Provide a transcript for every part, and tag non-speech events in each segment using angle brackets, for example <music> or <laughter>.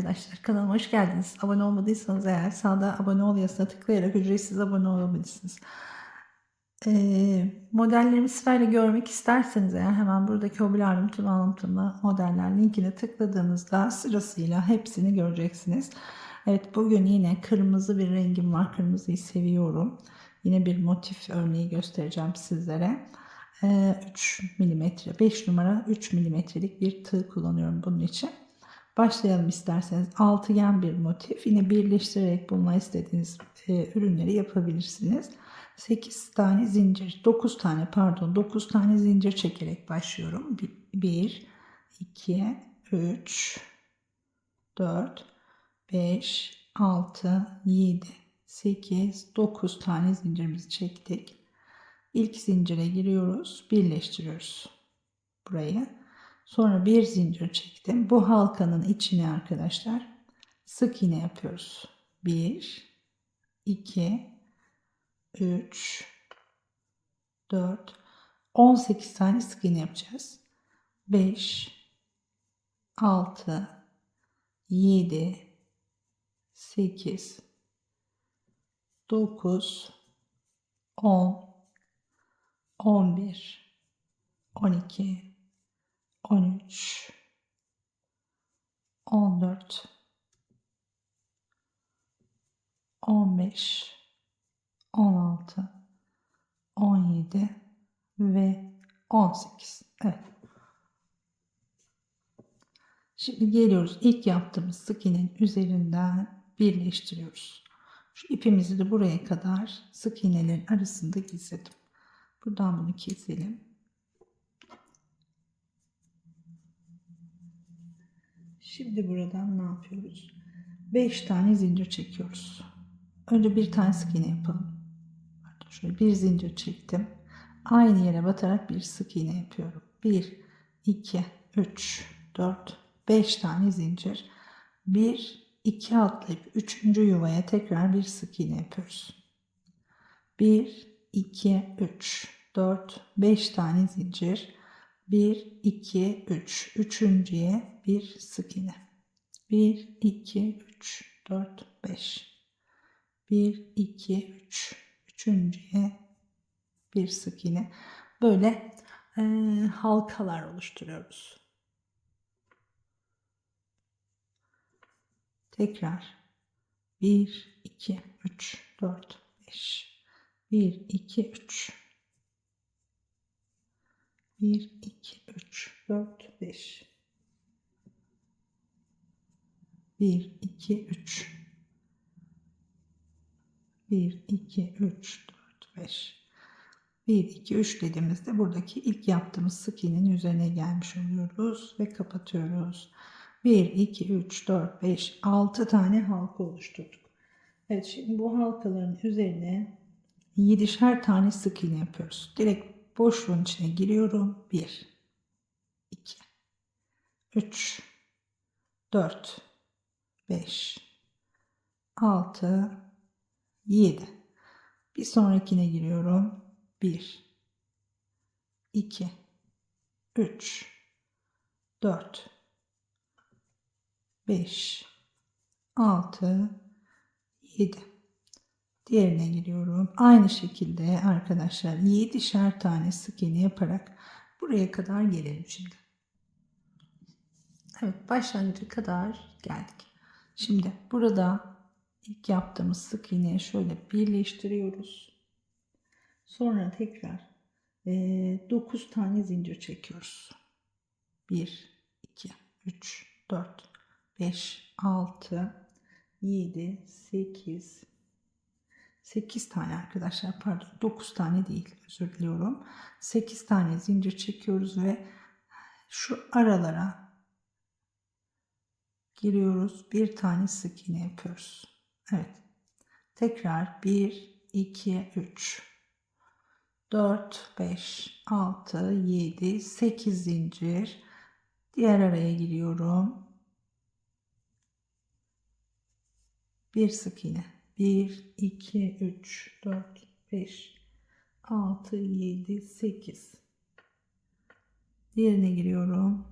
Arkadaşlar. Kanalıma hoş geldiniz. Abone olmadıysanız eğer sağda abone ol yazısına tıklayarak ücretsiz abone olabilirsiniz. Ee, modellerimi sırayla görmek isterseniz eğer hemen buradaki hobi anlatım anlatımı modeller linkine tıkladığınızda sırasıyla hepsini göreceksiniz. Evet bugün yine kırmızı bir rengim var. Kırmızıyı seviyorum. Yine bir motif örneği göstereceğim sizlere. 3 mm 5 numara 3 milimetrelik bir tığ kullanıyorum bunun için. Başlayalım isterseniz. Altıgen bir motif. Yine birleştirerek bulma istediğiniz e, ürünleri yapabilirsiniz. 8 tane zincir, 9 tane pardon 9 tane zincir çekerek başlıyorum. 1, 2, 3, 4, 5, 6, 7, 8, 9 tane zincirimizi çektik. İlk zincire giriyoruz, birleştiriyoruz burayı. Sonra bir zincir çektim. Bu halkanın içine arkadaşlar sık iğne yapıyoruz. 1 2 3 4 18 tane sık iğne yapacağız. 5 6 7 8 9 10 11 12 13 14 15 16 17 ve 18 evet. Şimdi geliyoruz. İlk yaptığımız sık iğnenin üzerinden birleştiriyoruz. Şu ipimizi de buraya kadar sık iğnelerin arasında gizledim. Buradan bunu keselim. Şimdi buradan ne yapıyoruz? 5 tane zincir çekiyoruz. Önce bir tane sık iğne yapalım. Şöyle bir zincir çektim. Aynı yere batarak bir sık iğne yapıyorum. 1, 2, 3, 4, 5 tane zincir. 1, 2 atlayıp 3. yuvaya tekrar bir sık iğne yapıyoruz. 1, 2, 3, 4, 5 tane zincir. 1, 2, 3. Üçüncüye bir sık iğne. 1, 2, 3, 4, 5. 1, 2, 3. Üçüncüye bir sık iğne. Böyle e, halkalar oluşturuyoruz. Tekrar 1, 2, 3, 4, 5. 1, 2, 3. 1, 2, 3, 4, 5. 1, 2, 3. 1, 2, 3, 4, 5. 1, 2, 3 dediğimizde buradaki ilk yaptığımız sık iğnenin üzerine gelmiş oluyoruz ve kapatıyoruz. 1, 2, 3, 4, 5, 6 tane halka oluşturduk. Evet şimdi bu halkaların üzerine 7'şer tane sık iğne yapıyoruz. Direkt boşluğun içine giriyorum. 1, 2, 3, 4, 5, 6, 7. Bir sonrakine giriyorum. 1, 2, 3, 4, 5, 6, 7. Diğerine giriyorum. Aynı şekilde arkadaşlar 7'şer tane sık iğne yaparak buraya kadar gelelim şimdi. Evet başlangıca kadar geldik. Şimdi burada ilk yaptığımız sık iğneyi şöyle birleştiriyoruz. Sonra tekrar e, 9 tane zincir çekiyoruz. 1, 2, 3, 4, 5, 6, 7, 8, 8 tane arkadaşlar pardon 9 tane değil özür diliyorum. 8 tane zincir çekiyoruz ve şu aralara giriyoruz. Bir tane sık iğne yapıyoruz. Evet. Tekrar 1, 2, 3, 4, 5, 6, 7, 8 zincir. Diğer araya giriyorum. Bir sık iğne. 1, 2, 3, 4, 5, 6, 7, 8. Diğerine giriyorum.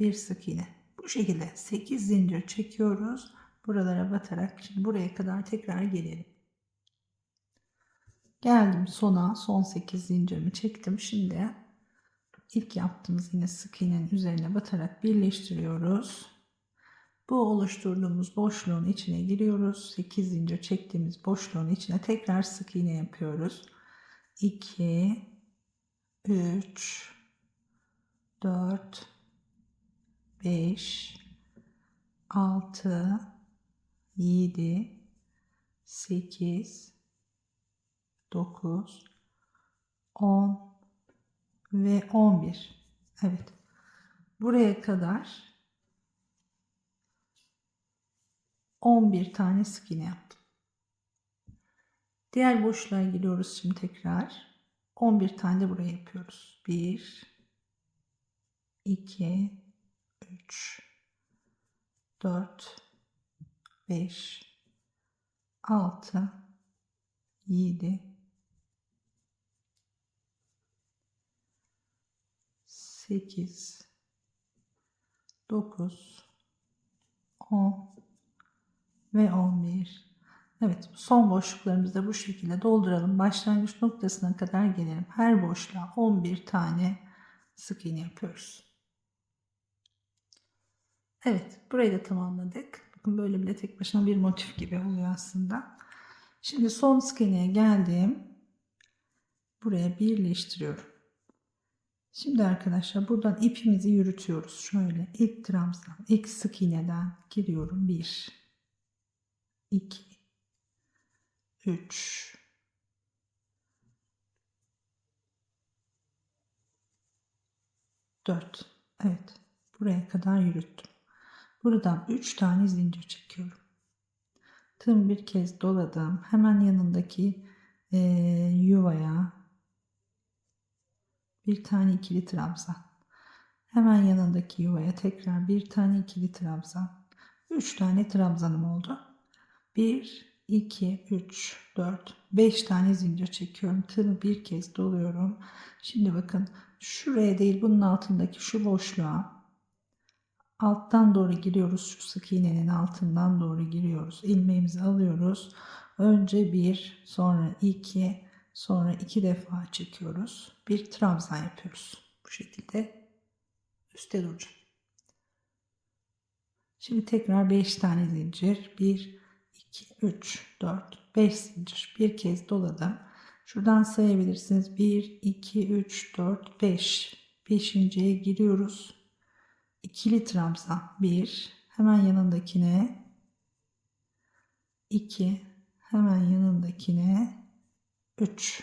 bir sık iğne. Bu şekilde 8 zincir çekiyoruz. Buralara batarak şimdi buraya kadar tekrar gelelim. Geldim sona son 8 zincirimi çektim. Şimdi ilk yaptığımız yine sık iğnenin üzerine batarak birleştiriyoruz. Bu oluşturduğumuz boşluğun içine giriyoruz. 8 zincir çektiğimiz boşluğun içine tekrar sık iğne yapıyoruz. 2 3 4 5 6 7 8 9 10 ve 11. Evet. Buraya kadar 11 tane sık iğne yaptım. Diğer boşluğa giriyoruz şimdi tekrar. 11 tane de buraya yapıyoruz. 1 2 3 4 5 6 7 8 9 10 ve 11 Evet son boşluklarımızı da bu şekilde dolduralım. Başlangıç noktasına kadar gelelim. Her boşluğa 11 tane sık iğne yapıyoruz. Evet burayı da tamamladık. Bakın böyle bile tek başına bir motif gibi oluyor aslında. Şimdi son sık iğneye geldim. Buraya birleştiriyorum. Şimdi arkadaşlar buradan ipimizi yürütüyoruz. Şöyle ilk trabzan, ilk sık iğneden giriyorum. 1 2 3 4 Evet. Buraya kadar yürüttüm. Buradan 3 tane zincir çekiyorum. Tüm bir kez doladım. Hemen yanındaki e, yuvaya bir tane ikili trabzan. Hemen yanındaki yuvaya tekrar bir tane ikili trabzan. 3 tane trabzanım oldu. 1 2 3 4 5 tane zincir çekiyorum. Tığımı bir kez doluyorum. Şimdi bakın şuraya değil bunun altındaki şu boşluğa alttan doğru giriyoruz. Şu sık iğnenin altından doğru giriyoruz. ilmeğimizi alıyoruz. Önce bir, sonra iki, sonra iki defa çekiyoruz. Bir trabzan yapıyoruz. Bu şekilde üstte duracağım. Şimdi tekrar 5 tane zincir. 1, 2, 3, 4, 5 zincir. Bir kez doladım. Şuradan sayabilirsiniz. 1, 2, 3, 4, 5. Beşinciye giriyoruz. İkili trabzan. 1. Hemen yanındakine. 2. Hemen yanındakine. 3.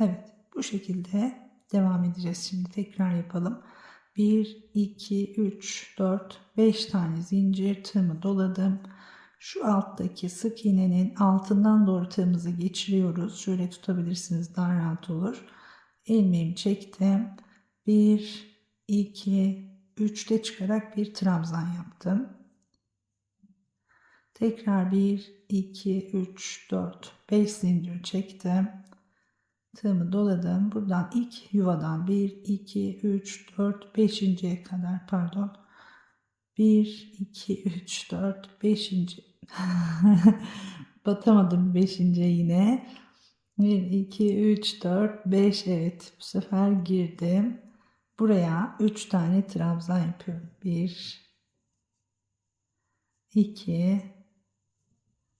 Evet. Bu şekilde devam edeceğiz. Şimdi tekrar yapalım. 1, 2, 3, 4, 5 tane zincir tığımı doladım. Şu alttaki sık iğnenin altından doğru tığımızı geçiriyoruz. Şöyle tutabilirsiniz daha rahat olur. İlmeğimi çektim. 1, 2, 3'te çıkarak bir trabzan yaptım. Tekrar 1, 2, 3, 4, 5 zincir çektim. Tığımı doladım. Buradan ilk yuvadan 1, 2, 3, 4, 5.ye kadar pardon. 1, 2, 3, 4, 5. <laughs> Batamadım 5. yine. 1, 2, 3, 4, 5 evet bu sefer girdim. Buraya 3 tane trabzan yapıyorum. 1, 2,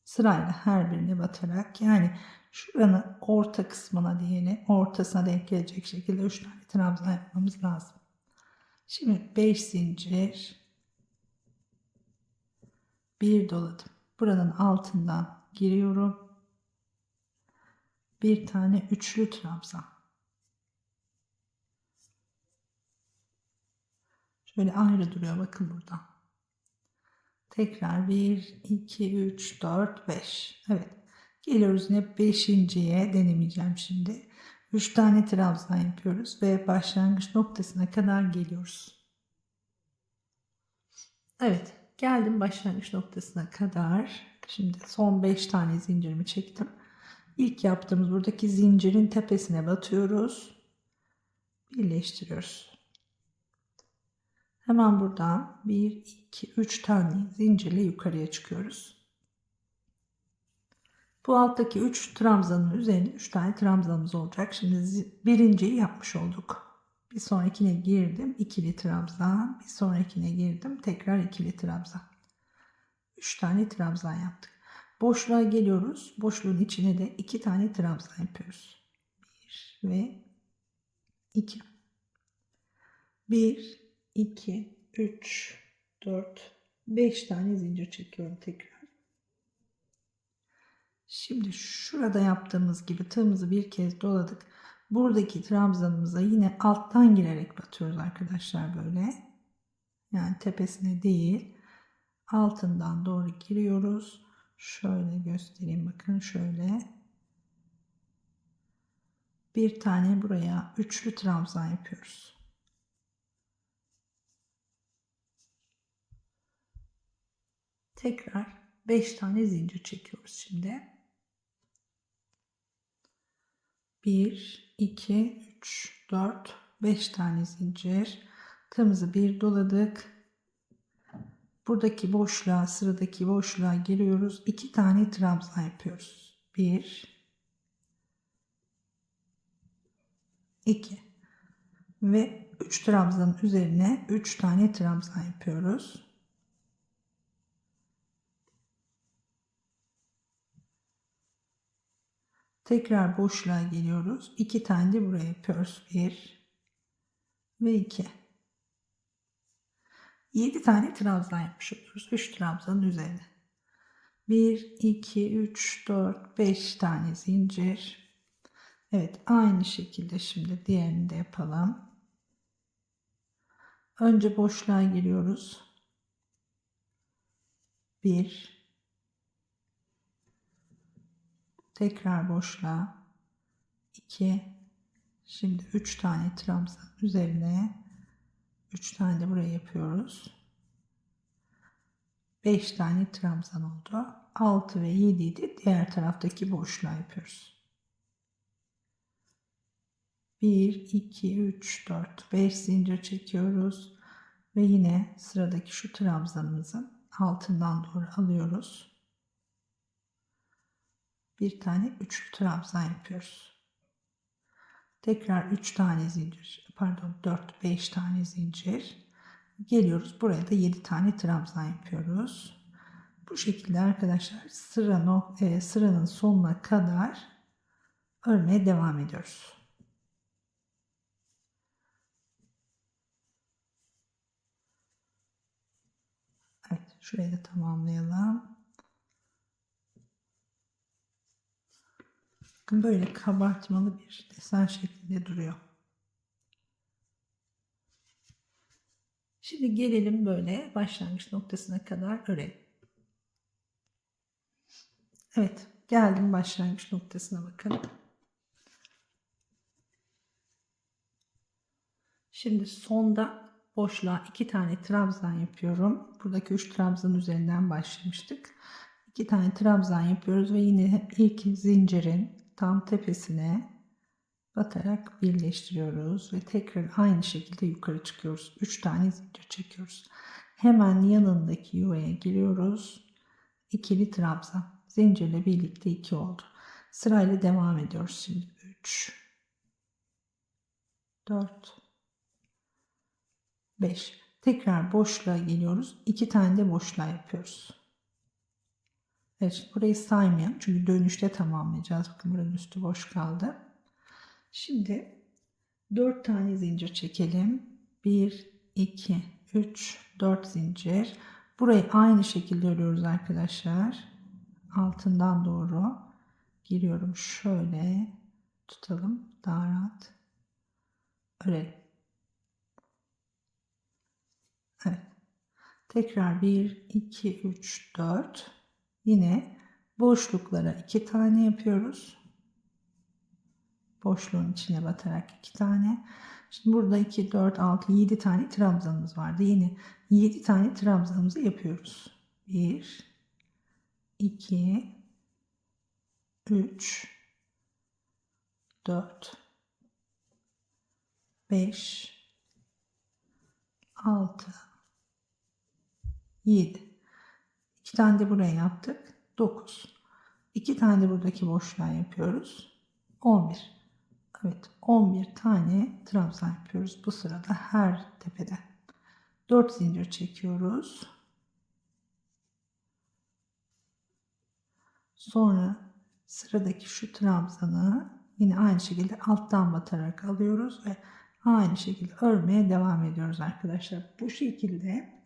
sırayla her birine batarak yani şuranın orta kısmına diyelim ortasına denk gelecek şekilde 3 tane trabzan yapmamız lazım. Şimdi 5 zincir bir doladım. Buranın altından giriyorum. Bir tane üçlü trabzan. Şöyle ayrı duruyor bakın burada. Tekrar 1, 2, 3, 4, 5. Evet. Geliyoruz yine 5.ye denemeyeceğim şimdi. 3 tane trabzan yapıyoruz ve başlangıç noktasına kadar geliyoruz. Evet. Geldim başlangıç noktasına kadar. Şimdi son 5 tane zincirimi çektim. İlk yaptığımız buradaki zincirin tepesine batıyoruz. Birleştiriyoruz. Hemen buradan 1, 2, 3 tane zincirle yukarıya çıkıyoruz. Bu alttaki 3 trabzanın üzerine 3 tane trabzanımız olacak. Şimdi birinciyi yapmış olduk. Bir sonrakine girdim. ikili trabzan. Bir sonrakine girdim. Tekrar ikili trabzan. 3 tane trabzan yaptık. Boşluğa geliyoruz. Boşluğun içine de 2 tane trabzan yapıyoruz. 1 ve 2. 1, 2, 3, 4, 5 tane zincir çekiyorum tekrar. Şimdi şurada yaptığımız gibi tığımızı bir kez doladık. Buradaki trabzanımıza yine alttan girerek batıyoruz arkadaşlar böyle. Yani tepesine değil altından doğru giriyoruz. Şöyle göstereyim bakın şöyle. Bir tane buraya üçlü trabzan yapıyoruz. Tekrar 5 tane zincir çekiyoruz şimdi. 1, 2, 3, 4, 5 tane zincir. Tığımızı bir doladık. Buradaki boşluğa, sıradaki boşluğa giriyoruz. 2 tane trabzan yapıyoruz. 1, 2 ve 3 trabzanın üzerine 3 tane trabzan yapıyoruz. Tekrar boşluğa geliyoruz. 2 tane de buraya yapıyoruz. 1 ve 2. 7 tane trabzan yapmış oluyoruz. 3 trabzanın üzerine. 1, 2, 3, 4, 5 tane zincir. Evet aynı şekilde şimdi diğerini de yapalım. Önce boşluğa giriyoruz. 1 Tekrar boşluğa 2 Şimdi 3 tane trabzan üzerine 3 tane de buraya yapıyoruz. 5 tane trabzan oldu. 6 ve 7'yi de diğer taraftaki boşluğa yapıyoruz. 1, 2, 3, 4, 5 zincir çekiyoruz. Ve yine sıradaki şu trabzanımızın altından doğru alıyoruz. Bir tane üçlü trabzan yapıyoruz. Tekrar 3 tane zincir, pardon 4 5 tane zincir. Geliyoruz buraya da 7 tane trabzan yapıyoruz. Bu şekilde arkadaşlar sıra e, sıranın sonuna kadar örmeye devam ediyoruz. Evet şurayı da tamamlayalım. Böyle kabartmalı bir desen şeklinde duruyor. Şimdi gelelim böyle başlangıç noktasına kadar örelim. Evet geldim başlangıç noktasına bakalım. Şimdi sonda boşluğa iki tane trabzan yapıyorum. Buradaki üç trabzan üzerinden başlamıştık. İki tane trabzan yapıyoruz ve yine ilk zincirin tam tepesine batarak birleştiriyoruz ve tekrar aynı şekilde yukarı çıkıyoruz. 3 tane zincir çekiyoruz. Hemen yanındaki yuvaya giriyoruz. İkili trabzan. Zincirle birlikte 2 oldu. Sırayla devam ediyoruz şimdi. 3 4 5 Tekrar boşluğa geliyoruz. 2 tane de boşluğa yapıyoruz. Evet burayı saymayalım çünkü dönüşte tamamlayacağız. Bakın buranın üstü boş kaldı. Şimdi 4 tane zincir çekelim. 1, 2, 3, 4 zincir. Burayı aynı şekilde örüyoruz arkadaşlar. Altından doğru giriyorum. Şöyle tutalım. Daha rahat örelim. Evet. Tekrar 1, 2, 3, 4. Yine boşluklara iki tane yapıyoruz. Boşluğun içine batarak iki tane. Şimdi burada 2, 4, 6, 7 tane trabzanımız vardı. Yine 7 tane trabzanımızı yapıyoruz. 1, 2, 3, 4, 5, 6 7 2 tane de buraya yaptık. 9 2 tane de buradaki boşluğa yapıyoruz. 11 Evet 11 tane trabzan yapıyoruz bu sırada her tepede. 4 zincir çekiyoruz. Sonra sıradaki şu trabzanı yine aynı şekilde alttan batarak alıyoruz ve aynı şekilde örmeye devam ediyoruz arkadaşlar. Bu şekilde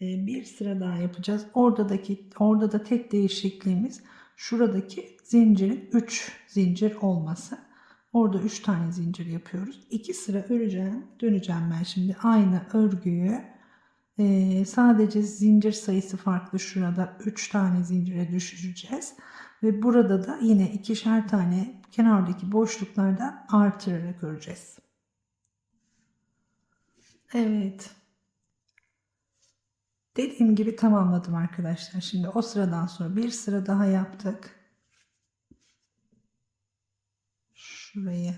bir sıra daha yapacağız. Oradaki orada da tek değişikliğimiz şuradaki zincirin 3 zincir olması. Orada 3 tane zincir yapıyoruz. 2 sıra öreceğim. Döneceğim ben şimdi aynı örgüyü. Ee, sadece zincir sayısı farklı. Şurada 3 tane zincire düşüreceğiz. Ve burada da yine ikişer tane kenardaki boşluklardan artırarak öreceğiz. Evet. Dediğim gibi tamamladım arkadaşlar. Şimdi o sıradan sonra bir sıra daha yaptık. Şurayı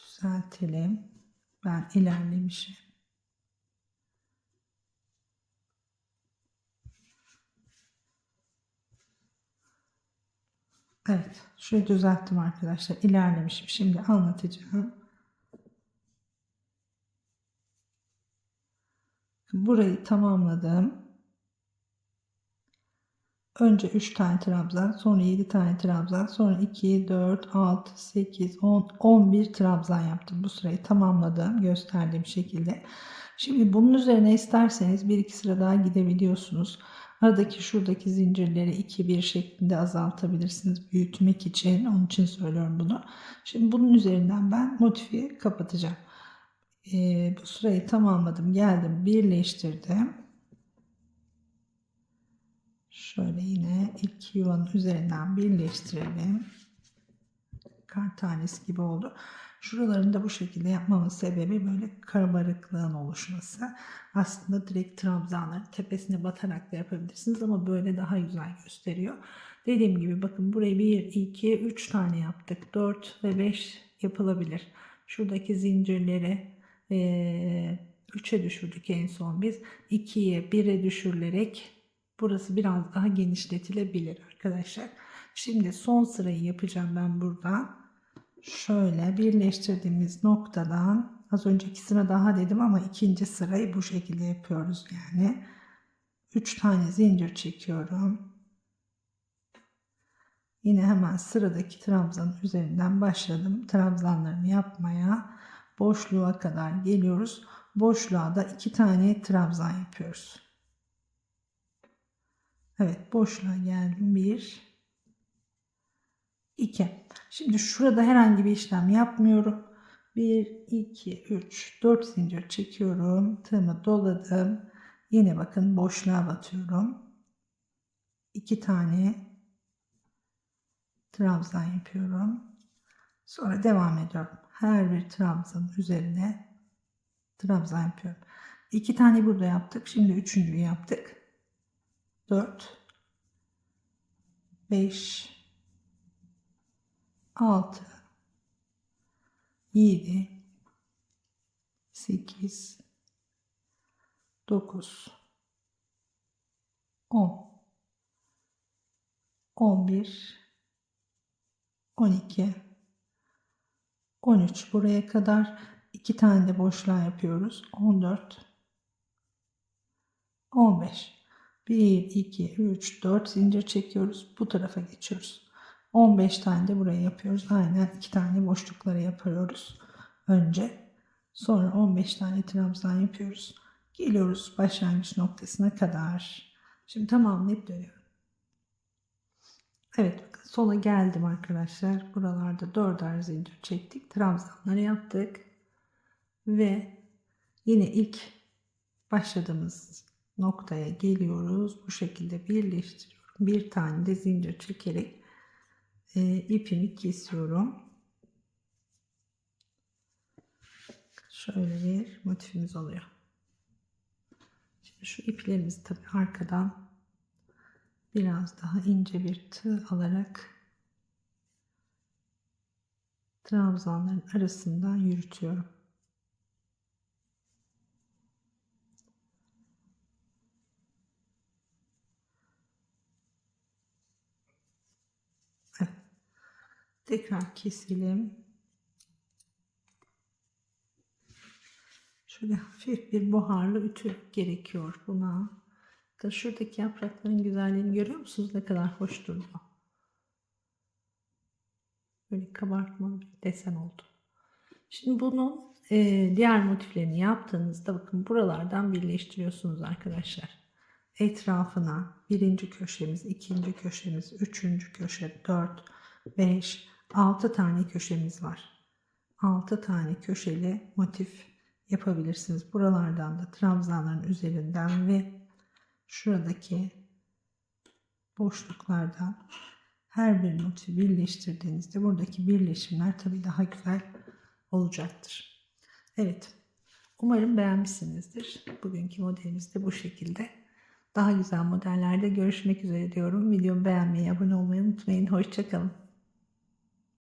düzeltelim. Ben ilerlemişim. Evet, şurayı düzelttim arkadaşlar. İlerlemişim. Şimdi anlatacağım. Burayı tamamladım. Önce 3 tane trabzan, sonra 7 tane trabzan, sonra 2, 4, 6, 8, 10, 11 trabzan yaptım. Bu sırayı tamamladım gösterdiğim şekilde. Şimdi bunun üzerine isterseniz 1-2 sıra daha gidebiliyorsunuz. Aradaki şuradaki zincirleri 2-1 şeklinde azaltabilirsiniz büyütmek için. Onun için söylüyorum bunu. Şimdi bunun üzerinden ben motifi kapatacağım. Ee, bu sırayı tamamladım. Geldim birleştirdim. Şöyle yine ilk yuvanın üzerinden birleştirelim. Kar tanesi gibi oldu. Şuralarını da bu şekilde yapmamın sebebi böyle karabarıklığın oluşması. Aslında direkt trabzanları tepesine batarak da yapabilirsiniz ama böyle daha güzel gösteriyor. Dediğim gibi bakın burayı 1, 2, 3 tane yaptık. 4 ve 5 yapılabilir. Şuradaki zincirleri 3'e düşürdük en son biz. 2'ye 1'e düşürülerek burası biraz daha genişletilebilir arkadaşlar. Şimdi son sırayı yapacağım ben burada şöyle birleştirdiğimiz noktadan az önceki sıra daha dedim ama ikinci sırayı bu şekilde yapıyoruz yani. 3 tane zincir çekiyorum. Yine hemen sıradaki trabzanın üzerinden başladım. Trabzanlarımı yapmaya boşluğa kadar geliyoruz. Boşluğa da 2 tane trabzan yapıyoruz. Evet boşluğa geldim. 1 2. Şimdi şurada herhangi bir işlem yapmıyorum. 1, 2, 3, 4 zincir çekiyorum. Tığımı doladım. Yine bakın boşluğa batıyorum. 2 tane trabzan yapıyorum. Sonra devam ediyorum. Her bir trabzanın üzerine trabzan yapıyorum. 2 tane burada yaptık. Şimdi üçüncüyü yaptık. 4 5 6 7 8 9 10 11 12 13 buraya kadar iki tane de boşluğa yapıyoruz 14 15 1 2 3 4 zincir çekiyoruz bu tarafa geçiyoruz 15 tane de buraya yapıyoruz. Aynen 2 tane boşlukları yapıyoruz önce. Sonra 15 tane trabzan yapıyoruz. Geliyoruz başlangıç noktasına kadar. Şimdi tamamlayıp dönüyorum. Evet bakın sola geldim arkadaşlar. Buralarda dörder zincir çektik. Trabzanları yaptık. Ve yine ilk başladığımız noktaya geliyoruz. Bu şekilde birleştiriyorum. Bir tane de zincir çekerek e, ipimi kesiyorum. Şöyle bir motifimiz oluyor. Şimdi şu iplerimizi tabi arkadan biraz daha ince bir tığ alarak trabzanların arasından yürütüyorum. Evet. Tekrar keselim. Şöyle hafif bir buharlı ütü gerekiyor buna. Bakın Şuradaki yaprakların güzelliğini görüyor musunuz? Ne kadar hoş durdu. Böyle kabartmalı bir desen oldu. Şimdi bunun e, diğer motiflerini yaptığınızda bakın buralardan birleştiriyorsunuz arkadaşlar. Etrafına birinci köşemiz, ikinci köşemiz, üçüncü köşe, dört, beş, altı tane köşemiz var. Altı tane köşeli motif yapabilirsiniz. Buralardan da trabzanların üzerinden ve şuradaki boşluklardan her bir motifi birleştirdiğinizde buradaki birleşimler tabii daha güzel olacaktır. Evet. Umarım beğenmişsinizdir. Bugünkü modelimiz de bu şekilde. Daha güzel modellerde görüşmek üzere diyorum. Videomu beğenmeyi, abone olmayı unutmayın. Hoşçakalın.